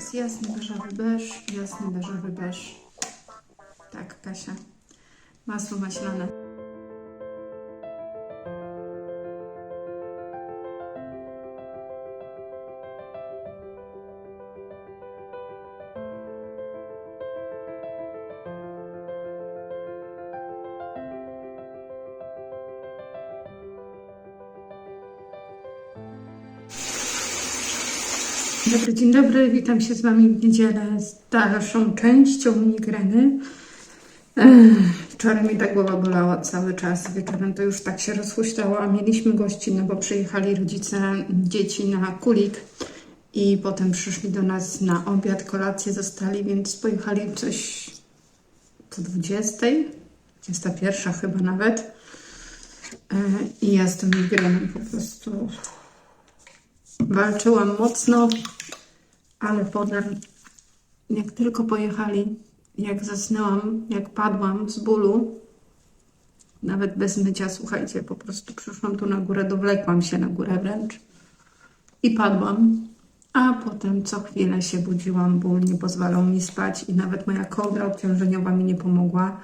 teraz jasny beżowy beż, jasny beżowy beż. Tak, Kasia. Masło maślane. Dobry, dzień dobry. Witam się z Wami w niedzielę z dalszą częścią migreny. Wczoraj mi ta głowa bolała cały czas. Wieczorem to już tak się rozhuśtało, a mieliśmy gości, no bo przyjechali rodzice dzieci na kulik i potem przyszli do nas na obiad, kolację zostali, więc pojechali coś po 20, 21 chyba nawet. I ja z tą migreną po prostu walczyłam mocno, ale potem, jak tylko pojechali, jak zasnęłam, jak padłam z bólu, nawet bez mycia, słuchajcie, po prostu przyszłam tu na górę, dowlekłam się na górę wręcz i padłam. A potem co chwilę się budziłam, ból nie pozwalał mi spać i nawet moja kołdra obciążeniowa mi nie pomogła.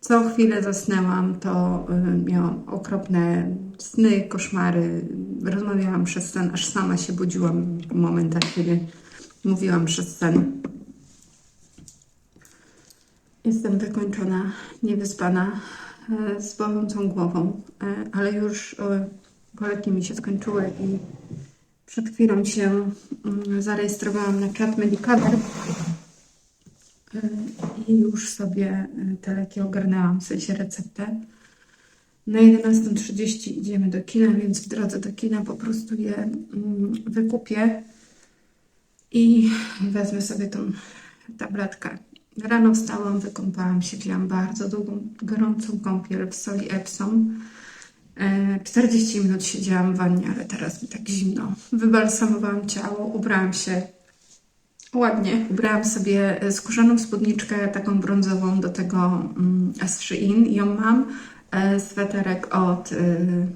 Co chwilę zasnęłam, to y, miałam okropne sny, koszmary. Rozmawiałam przez sen, aż sama się budziłam w momentach, kiedy mówiłam przez sen. Jestem wykończona, niewyspana, e, z bolącą głową, e, ale już e, boleki mi się skończyły i przed chwilą się mm, zarejestrowałam na czat Medicover e, i już sobie e, te leki ogarnęłam, w sensie receptę. Na 11.30 idziemy do kina, więc w drodze do kina po prostu je mm, wykupię i wezmę sobie tą tabletkę. Rano wstałam, wykąpałam się, wzięłam bardzo długą, gorącą kąpiel w soli Epsom. E, 40 minut siedziałam w wannie, ale teraz mi tak zimno. Wybalsamowałam ciało, ubrałam się ładnie. Ubrałam sobie e, skórzaną spódniczkę, taką brązową, do tego mm, Shein. Ją mam. E, Sweterek od y,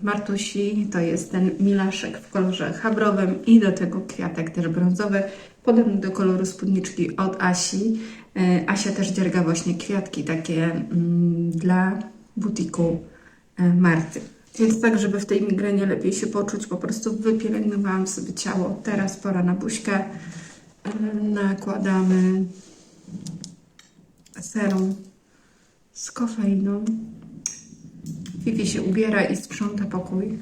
Martusi, to jest ten milaszek w kolorze chabrowym i do tego kwiatek też brązowy, podobny do koloru spódniczki od Asi. E, Asia też dzierga właśnie kwiatki takie mm, dla butiku e, Marty. Więc tak, żeby w tej migrenie lepiej się poczuć, po prostu wypielęgnowałam sobie ciało. Teraz pora na buźkę. Nakładamy serum z kofeiną. Fifi się ubiera i sprząta pokój.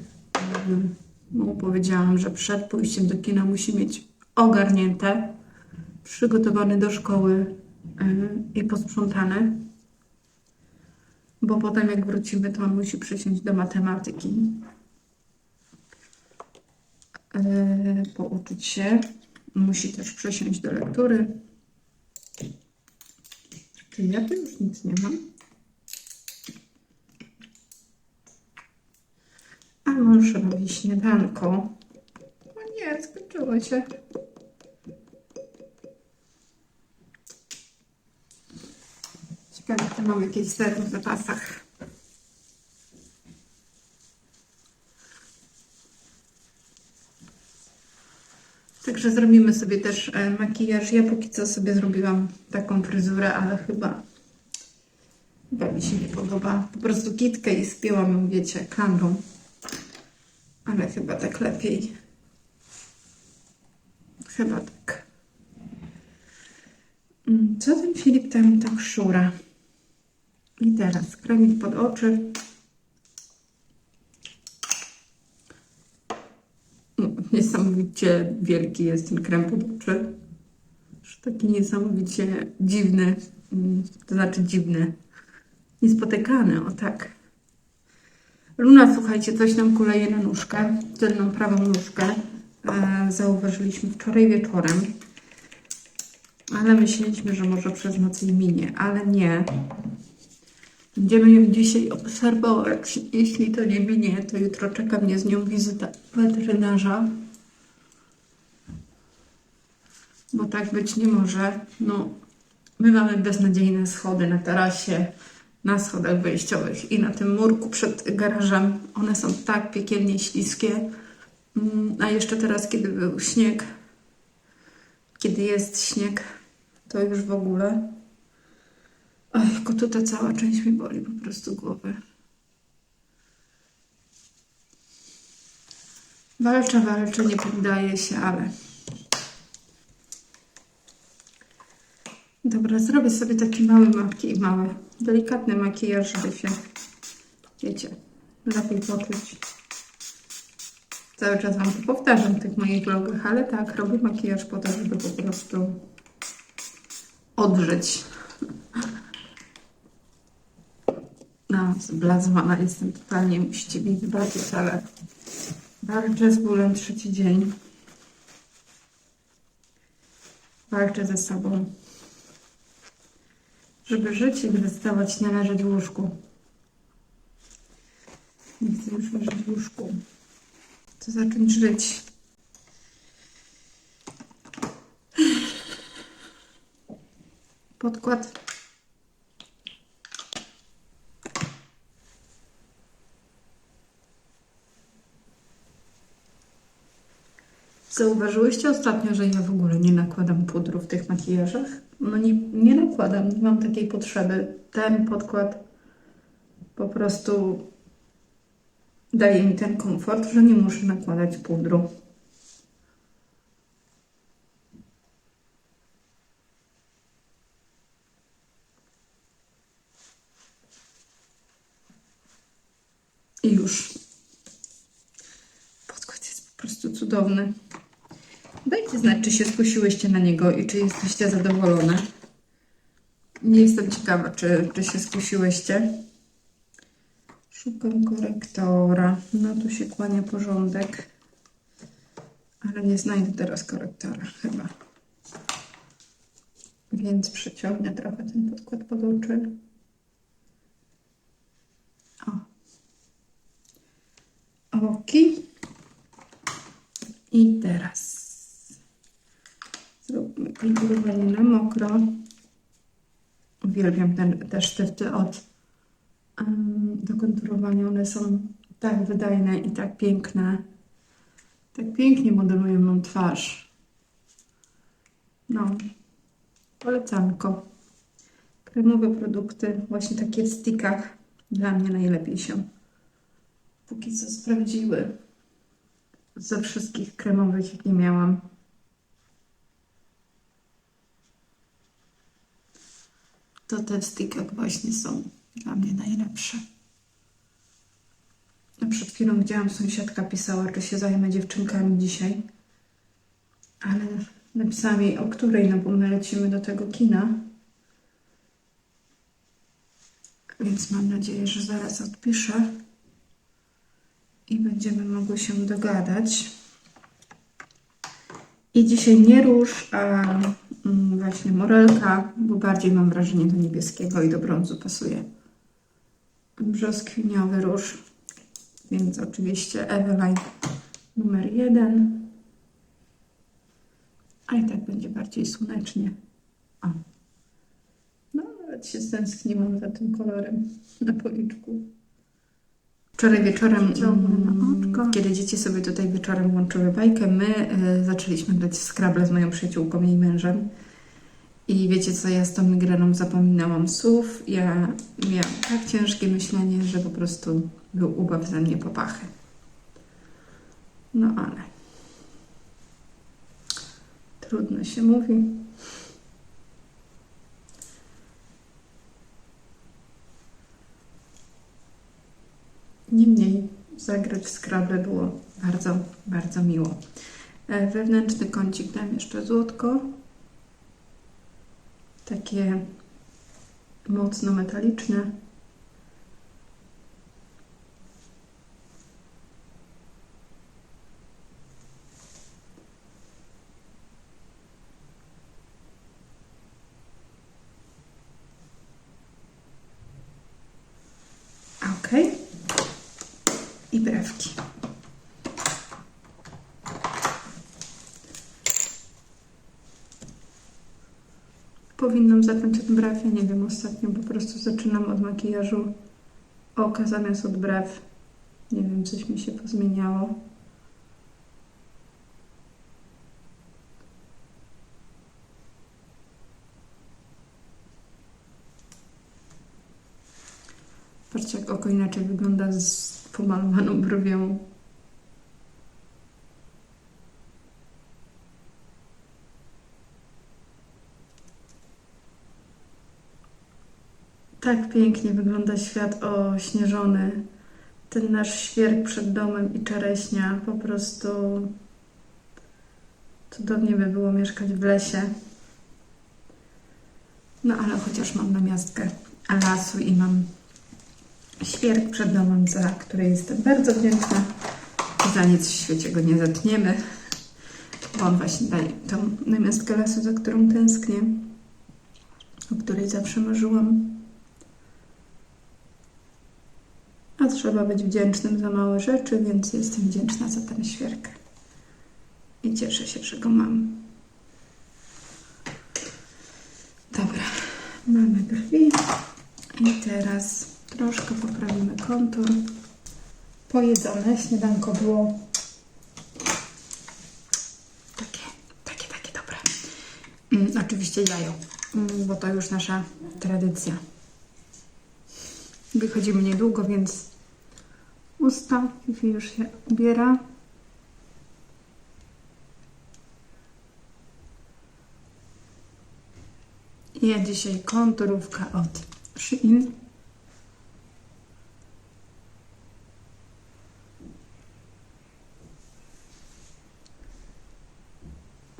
Mm, Mu powiedziałam, że przed pójściem do kina musi mieć ogarnięte, przygotowany do szkoły yy, i posprzątany. Bo potem jak wrócimy, to on musi przysiąść do matematyki. Yy, pouczyć się. Musi też przysiąść do lektury. Czyli ja tu już nic nie mam. A mąż robi śniadanko. O nie, skończyło się. Ciekawe, czy mam jakieś sery w zapasach. Także zrobimy sobie też e, makijaż. Ja póki co sobie zrobiłam taką fryzurę, ale chyba, chyba mi się nie podoba. Po prostu kitkę i spięłam wiecie, klamrą. Ale chyba tak lepiej. Chyba tak. Mm, Co ten Filip tam tak szura? I teraz kremik pod oczy. No, Niesamowicie wielki jest ten krem pod oczy. Taki niesamowicie dziwny. mm, To znaczy dziwny. Niespotykany, o tak. Luna, słuchajcie, coś nam kuleje na nóżkę, tylną prawą nóżkę. E, zauważyliśmy wczoraj wieczorem, ale myśleliśmy, że może przez noc jej minie, ale nie. Będziemy ją dzisiaj obserwować. Jeśli to nie minie, to jutro czeka mnie z nią wizyta weterynarza. Bo tak być nie może. No, my mamy beznadziejne schody na tarasie na schodach wejściowych i na tym murku przed garażem. One są tak piekielnie śliskie. Mm, A jeszcze teraz, kiedy był śnieg, kiedy jest śnieg, to już w ogóle. Oj, tylko tutaj cała część mi boli po prostu głowy. Walczę, walczę, nie poddaję się, ale... Dobra, zrobię sobie taki mały, maki, mały, delikatny makijaż, żeby się, wiecie, lepiej poczuć. Cały czas Wam to powtarzam w tych moich vlogach, ale tak, robię makijaż po to, żeby po prostu odżyć. No, zblazowana jestem totalnie, musicie mi wybaczyć, ale walczę z bólem trzeci dzień. Walczę ze sobą. Żeby żyć i zdecydować nie leżeć w łóżku. Nie chcę już leżeć w łóżku. Chcę zacząć żyć. Podkład. Zauważyłyście ostatnio, że ja w ogóle nie nakładam pudru w tych makijażach? No nie, nie nakładam, nie mam takiej potrzeby. Ten podkład po prostu daje mi ten komfort, że nie muszę nakładać pudru. I już. Podkład jest po prostu cudowny. Dajcie znać, czy się skusiłyście na niego i czy jesteście zadowolone. Nie jestem ciekawa, czy, czy się skusiłyście. Szukam korektora. No tu się kłania porządek. Ale nie znajdę teraz korektora chyba. Więc przeciągnę trochę ten podkład pod oczy. O. Oki. I teraz zróbmy konturowanie na mokro. Uwielbiam ten, te sztywty od em, do konturowania. One są tak wydajne i tak piękne. Tak pięknie modelują mam twarz. No, polecanko. Kremowe produkty, właśnie takie w stickach, dla mnie najlepiej się póki co sprawdziły ze wszystkich kremowych, jakie miałam. To te w stickach właśnie są dla mnie najlepsze. No przed chwilą widziałam, sąsiadka pisała, czy się zajmę dziewczynkami dzisiaj. Ale napisałam jej o której, no bo my lecimy do tego kina. Więc mam nadzieję, że zaraz odpiszę i będziemy mogły się dogadać. I dzisiaj nie róż, a właśnie morelka, bo bardziej mam wrażenie do niebieskiego i do brązu pasuje. Brzoskwiniowy róż, więc oczywiście Eveline numer jeden. A i tak będzie bardziej słonecznie. O. No, nawet się stęskniłam za tym kolorem na policzku. Wczoraj wieczorem, mm, kiedy dzieci sobie tutaj wieczorem łączyły bajkę, my y, zaczęliśmy grać w Scrabble z moją przyjaciółką i mężem. I wiecie co, ja z tą migreną zapominałam słów. Ja miałam tak ciężkie myślenie, że po prostu był ubaw ze mnie popachy. No ale trudno się mówi. Niemniej zagrać w Scrabble było bardzo, bardzo miło. E, Wewnętrzny kącik dam jeszcze złotko. Takie mocno metaliczne. Ok. I brewki. powinnam zacząć od brew. Ja nie wiem, ostatnio po prostu zaczynam od makijażu oka zamiast od braw. Nie wiem, coś mi się pozmieniało. Patrzcie, jak oko inaczej wygląda z pomalowaną brwią. Tak pięknie wygląda świat ośnieżony. Ten nasz świerk przed domem i czereśnia po prostu cudownie by było mieszkać w lesie. No ale chociaż mam namiastkę lasu i mam świerk przed domem, za który jestem bardzo wdzięczna. Za nic w świecie go nie zetniemy, bo on właśnie daje tą namiastkę lasu, za którą tęsknię, o której zawsze marzyłam. A trzeba być wdzięcznym za małe rzeczy, więc jestem wdzięczna za ten świerk. I cieszę się, że go mam. Dobra, mamy brwi. I teraz troszkę poprawimy kontur. Pojedzone, śniadanko było takie, takie, takie dobre. Mm, oczywiście jajo, mm, bo to już nasza tradycja. Wychodzimy niedługo, więc usta. Fifi już się ubiera. I Ja dzisiaj konturówka od Shein.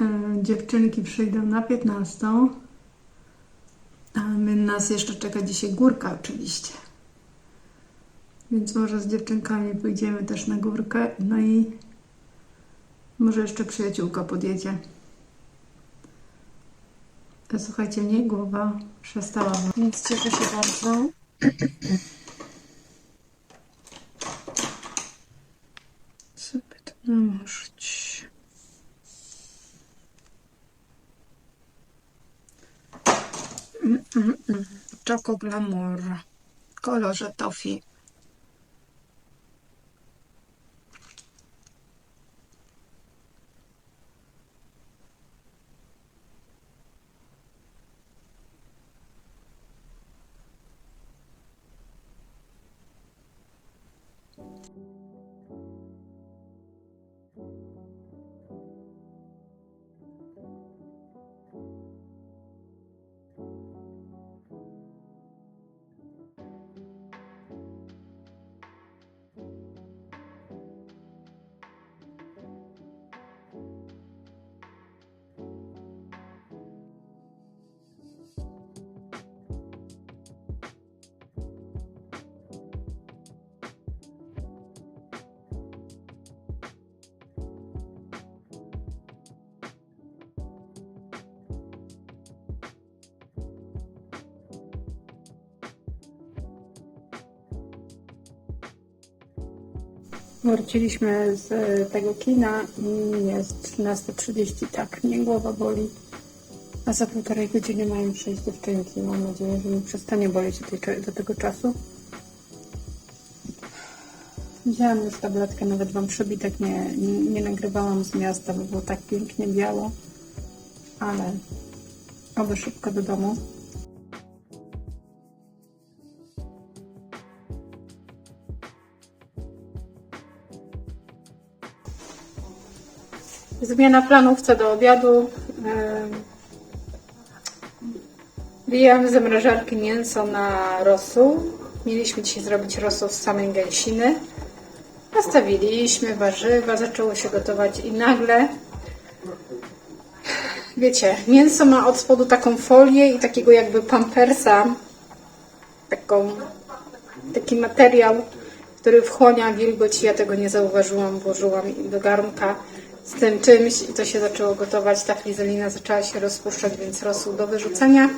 E, Dziewczynki przyjdą na 15. A my, nas jeszcze czeka dzisiaj górka oczywiście. Więc może z dziewczynkami pójdziemy też na górkę. No i może jeszcze przyjaciółka podjedzie. To słuchajcie, mnie głowa przestała. Więc cieszę się bardzo. Co by tu nałożyć? Mm, mm, mm. Choco Glamour w kolorze toffee. Wróciliśmy z e, tego kina i jest 13.30, tak, mnie głowa boli. A za półtorej godziny mają przyjść dziewczynki. Mam nadzieję, że mi przestanie boleć do, tego czasu. Wzięłam już tabletkę, nawet Wam przebitek nie, nie, nie nagrywałam z miasta, bo było tak pięknie biało. Ale oby szybko do domu. Zmiana planów co do obiadu. Wyjęłam z zamrażarki mięso na rosół. Mieliśmy dzisiaj zrobić rosół z samej gęsiny. Nastawiliśmy warzywa, zaczęło się gotować i nagle wiecie, mięso ma od spodu taką folię i takiego jakby pampersa, taką, taki materiał, który wchłania wilgoć. Ja tego nie zauważyłam, włożyłam do garnka z tym czymś i to się zaczęło gotować. Ta flizelina zaczęła się rozpuszczać, więc rosół do wyrzucenia.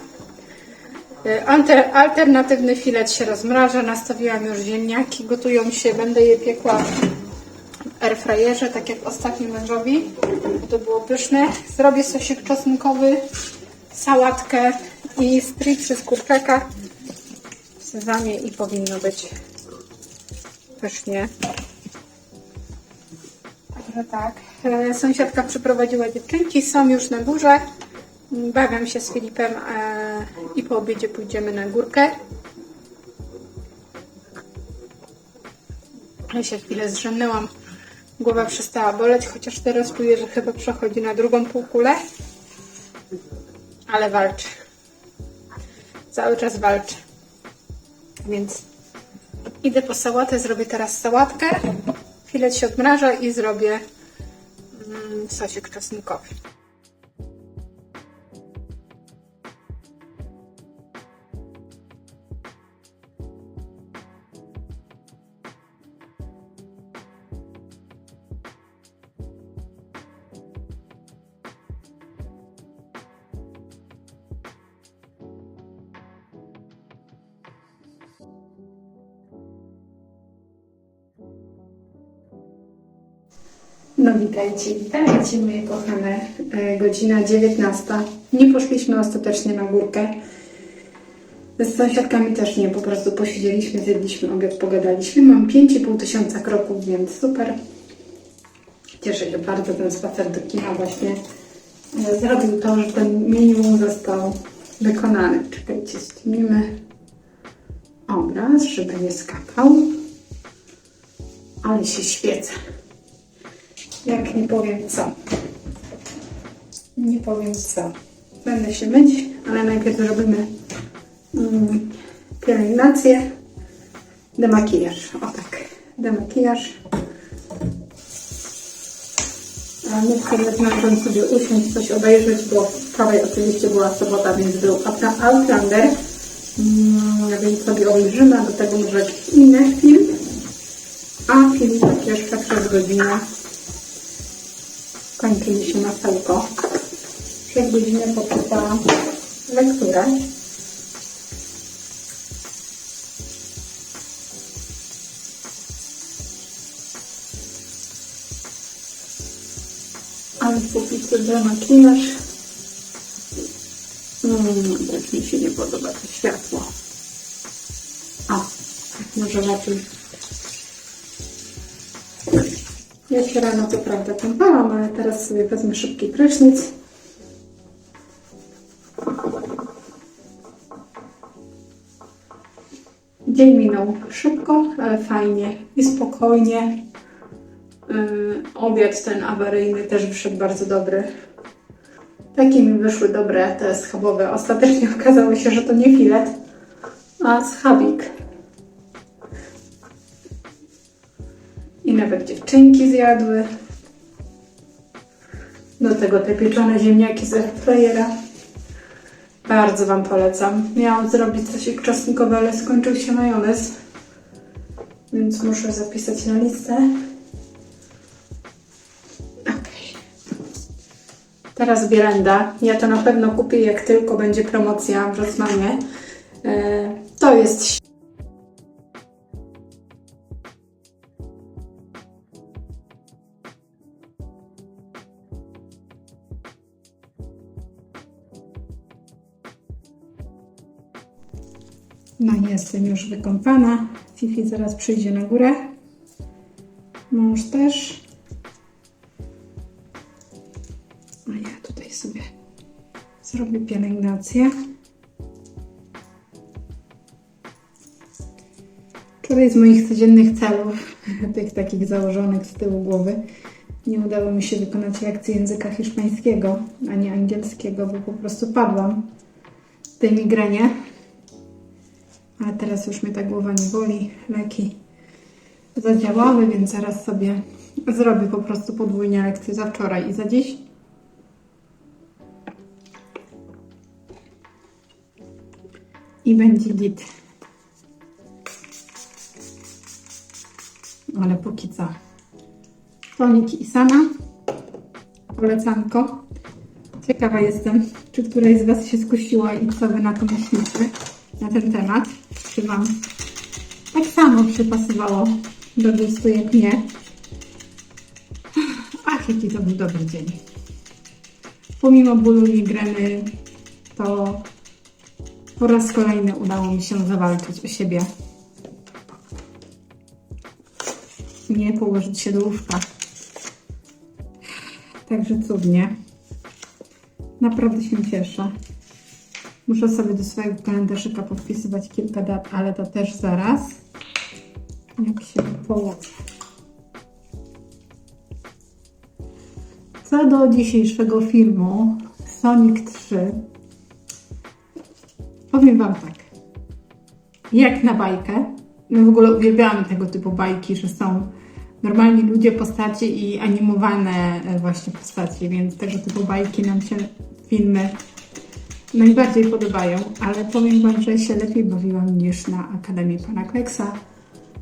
Y, Alter, alternatywny filet się rozmraża. Nastawiłam już ziemniaki, gotują się. Będę je piekła w airfryerze, tak jak ostatnio mężowi. To było pyszne. Zrobię sosik czosnkowy, sałatkę i strips z kurczaka w sezamie i powinno być pysznie. Także tak. E, Sąsiadka przyprowadziła dziewczynki, są już na górze. Bawiam się z Filipem e, i po obiedzie pójdziemy na górkę. Ale się chwilę zrzemnęłam. Głowa przestała boleć, chociaż teraz czuję, że chyba przechodzi na drugą półkulę. Ale walczy. Cały czas walczy. Więc idę po sałatę, zrobię teraz sałatkę. Filet się odmraża i zrobię mm, sosik czosnkowy. No witajcie, witajcie moje kochane. Godzina 19. Nie poszliśmy ostatecznie na górkę. Z sąsiadkami też nie, po prostu posiedzieliśmy, zjedliśmy obiad, pogadaliśmy. Mam 5,5 tysiąca kroków, więc super. Cieszę się bardzo, ten spacer do kina właśnie e, zrobił to, że ten minimum został wykonany. Czekajcie, zdejmijmy obraz, żeby nie skakał. Ale się świecę. Jak nie powiem co. Nie powiem co. Będę się myć, ale najpierw zrobimy mm, pielęgnację, demakijaż. O tak, demakijaż. A nie chcę sobie usiąść, coś obejrzeć, bo wczoraj oczywiście była sobota, więc był Outlander. Mm, więc sobie obejrzymy, do tego może jakiś inny film. A film tak jeszcze przez godzinę kończy mi się masełko. Przez godzinę poczyta lekturę. Ale póki co za makijaż. Mm, tak mi się nie podoba to światło. A, może lepiej ja się rano to prawda kąpałam, ale teraz sobie wezmę szybki prysznic. Dzień minął szybko, ale fajnie i spokojnie. Yy, obiad ten awaryjny też wyszedł bardzo dobry. Takie mi wyszły dobre te schabowe. Ostatecznie okazało się, że to nie filet, a schabik. Nawet dziewczynki zjadły. Do tego te pieczone ziemniaki z airfryera. Bardzo Wam polecam. Miałam zrobić coś czosnkowe, ale skończył się majonez. Więc muszę zapisać na listę. Teraz bierenda. Ja to na pewno kupię, jak tylko będzie promocja w Rosmanie. E, to jest No jestem już wykąpana. Fifi zaraz przyjdzie na górę. Mąż też. A ja tutaj sobie zrobię pielęgnację. Której z moich codziennych celów, tych takich założonych z tyłu głowy, nie udało mi się wykonać lekcji języka hiszpańskiego, ani angielskiego, bo po prostu padłam w tej migrenie. Ale teraz już mnie ta głowa nie boli. Leki zadziałały, więc zaraz sobie zrobię po prostu podwójnie lekcję za wczoraj i za dziś. I będzie git. Ale póki co. Tonik i sama. Polecanko. Ciekawa jestem, czy któraś z Was się skusiła i co Wy na to myślicie na ten temat Wam tak samo przypasowało do gustu jak mnie. Ach, jaki to był dobry dzień. Pomimo bólu migreny, to po raz kolejny udało mi się zawalczyć o siebie. Nie położyć się do łóżka. Także cudnie. Naprawdę się cieszę. Muszę sobie do swojego kalendarzyka podpisywać kilka dat, ale to też zaraz. jak się położy. Co do dzisiejszego filmu Sonic 3, powiem Wam tak. Jak na bajkę, my w ogóle uwielbiamy tego typu bajki, że są normalni ludzie, postacie i animowane e, właśnie postacie, więc tego typu bajki nam się filmy najbardziej podobają, ale powiem Wam, że się lepiej bawiłam niż na Akademii Pana Kleksa,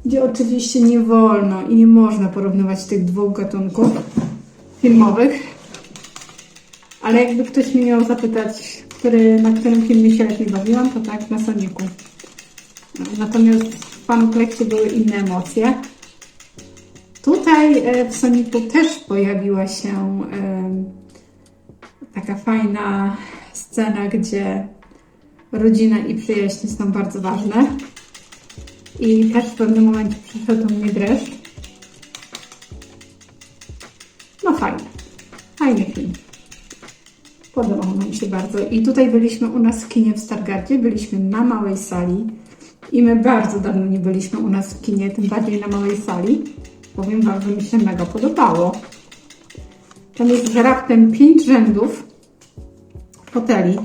gdzie oczywiście nie wolno i nie można porównywać tych dwóch gatunków filmowych. Ale jakby ktoś mnie miał zapytać, który, na którym filmie się lepiej bawiłam, to tak, na Soniku. Natomiast w Panu Kleksie były inne emocje. Tutaj e, w Soniku też pojawiła się e, taka fajna scena, gdzie rodzina i przyjaźń są bardzo ważne. I też w pewnym momencie przyszedł mnie dreszcz. No fajnie. Fajny film. Podobał nam się bardzo. I tutaj byliśmy u nas w kinie w Stargardzie. Byliśmy na małej sali. I my bardzo dawno nie byliśmy u nas w kinie, tym bardziej na małej sali. Powiem Wam, że mi się mega podobało. Tam jest raptem pięć rzędów foteli.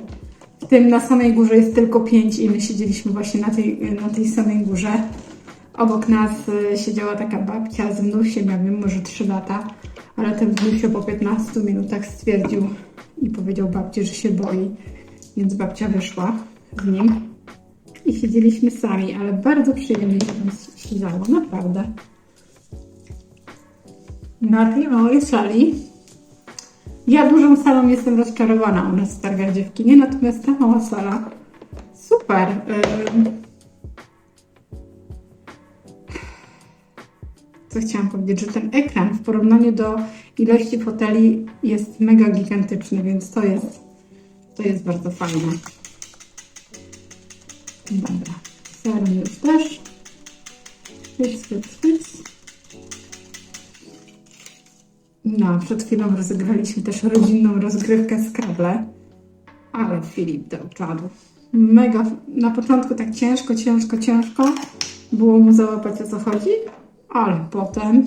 W tym na samej górze jest tylko pięć i my siedzieliśmy właśnie na tej, na tej samej górze. Obok nas y, siedziała taka babcia z wnusiem, ja wiem, może 3 lata, ale ten wnusio po 15 minutach stwierdził i powiedział babci, że się boi, więc babcia wyszła z nim i siedzieliśmy sami, ale bardzo przyjemnie się tam siedziało, naprawdę. Na tej małej sali ja dużą salą jestem rozczarowana u nas w Stargardzie w kinie, natomiast ta mała sala super. Co chciałam powiedzieć, że ten ekran w porównaniu do ilości foteli jest mega gigantyczny, więc to jest, to jest bardzo fajne. Dobra, serum już też. Chwyc, chwyc, chwyc. No, przed chwilą rozegraliśmy też rodzinną rozgrywkę Scrabble. Ale Filip dał czadu. Mega, na początku tak ciężko, ciężko, ciężko było mu załapać o co chodzi, ale potem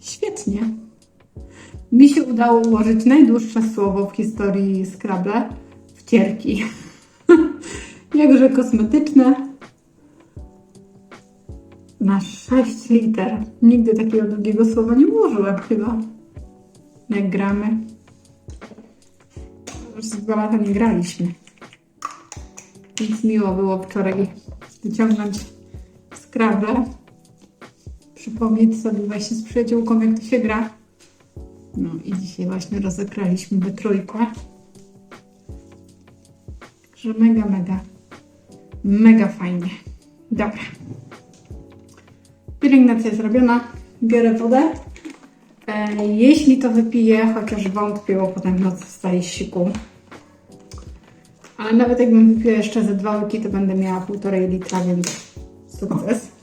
świetnie. Mi się udało ułożyć najdłuższe słowo w historii Scrabble wcierki. Jakże kosmetyczne. Na 6 liter. Nigdy takiego długiego słowa nie ułożyłem chyba. Jak gramy. Już z dwa lata nie graliśmy. Więc miło było wczoraj wyciągnąć Scrabble. Przypomnieć sobie właśnie z przyjaciółką, jak to się gra. No i dzisiaj właśnie rozegraliśmy we trójkę. Że mega, mega, mega fajnie. Dobra. Pielęgnacja zrobiona. Biorę wodę. E, jeśli to wypiję, chociaż wątpię, bo potem wstaję z siku. Ale nawet jakbym wypiła jeszcze ze dwa łyki, to będę miała półtorej litra, więc sukces.